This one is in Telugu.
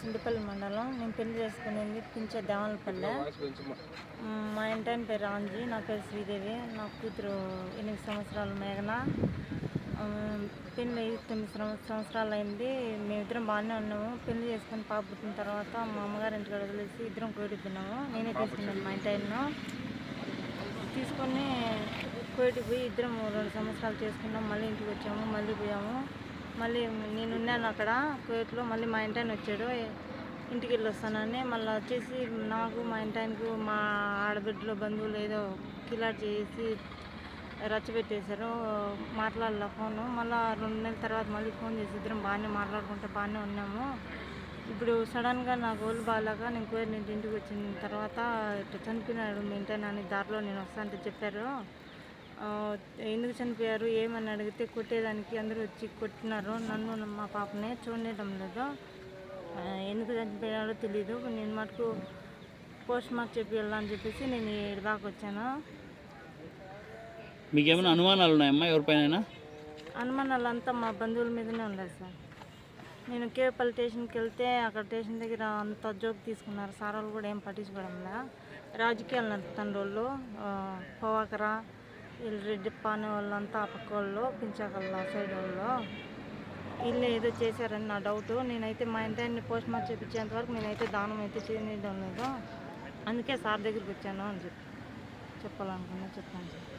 సిండిపల్లి మండలం. నేను పెళ్ళి చేసుకునేది పించే దేవాలపల్లె మ్, ఇంటాయన పేరు రాంజీ. నా పేరు శ్రీదేవి. నా కూతురు ఎనిమిది సంవత్సరాల మేఘన. పెళ్ళి తొమ్మిది సంవ- సంవత్సరాలు అయింది మేమిద్దరం బాగానే ఉన్నాము. పెళ్ళి చేసుకుని పాప పుట్టిన తర్వాత మా అమ్మగారి ఇంటికి వదిలేసి ఇద్దరం కోడిపోయినాము నేనే తీసుకున్నాను మా ఇంటాయన్ను తీసుకొని కోయిటికి పోయి ఇద్దరం రెండు సంవత్సరాలు చేసుకున్నాం. మళ్ళీ ఇంటికి వచ్చాము. మళ్ళీ పోయాము. మళ్ళీ నేనున్నాను అక్కడ కోయిట్లో మళ్ళీ మా ఇంటాయన వచ్చాడు. ఇంటికి వెళ్ళి వస్తానని మళ్ళీ వచ్చేసి నాకు మా ఇంటాయనకు మా ఆడబిడ్డలో బంధువులు ఏదో కిలాట్ చేసి రచ్చబెట్టేశారు. మాట్లాడలే ఫోను. మళ్ళీ రెండు నెలల తర్వాత మళ్ళీ ఫోన్ చేసి ఇద్దరం బాగానే మాట్లాడుకుంటే బాగానే ఉన్నాము. ఇప్పుడు సడన్గా నా గోల్ బాగాలేక నేను కోరి నేను ఇంటికి వచ్చిన తర్వాత ఇట్లా చనిపోయినాడు మీ ఇంటి అని దారిలో నేను వస్తానంటే చెప్పారు. ఎందుకు చనిపోయారు ఏమని అడిగితే కొట్టేదానికి అందరూ వచ్చి కొట్టినారు. నన్ను మా పాపని చూడటం లేదు. ఎందుకు చనిపోయాడో తెలీదు. నేను మటుకు పోస్ట్ మార్క్ చెప్పి వెళ్ళాలని చెప్పేసి నేను దాకా వచ్చాను. మీకు ఏమైనా అనుమానాలు ఉన్నాయమ్మా ఎవరిపైన అనుమానాలు అంతా మా బంధువుల మీదనే ఉన్నాయి సార్. నేను కేపల్లి స్టేషన్కి వెళ్తే అక్కడ స్టేషన్ దగ్గర అంత జోక్ తీసుకున్నారు. సార్ వాళ్ళు కూడా ఏం పట్టించుకోవడంలే రాజకీయాలు నడుపుతున్న వాళ్ళు పవాకర రెడ్డి పాని వాళ్ళంతా ఆ పక్క వాళ్ళు సైడ్ వాళ్ళు వీళ్ళు ఏదో చేశారని నా డౌట్ నేనైతే మా ఇంటి పోస్ట్ మార్క్ చేయించేంత వరకు నేనైతే దానం అయితే చేయడం లేదు. అందుకే సార్ దగ్గరికి వచ్చాను అని చెప్పి చెప్పాలనుకున్నా చెప్పాను సార్.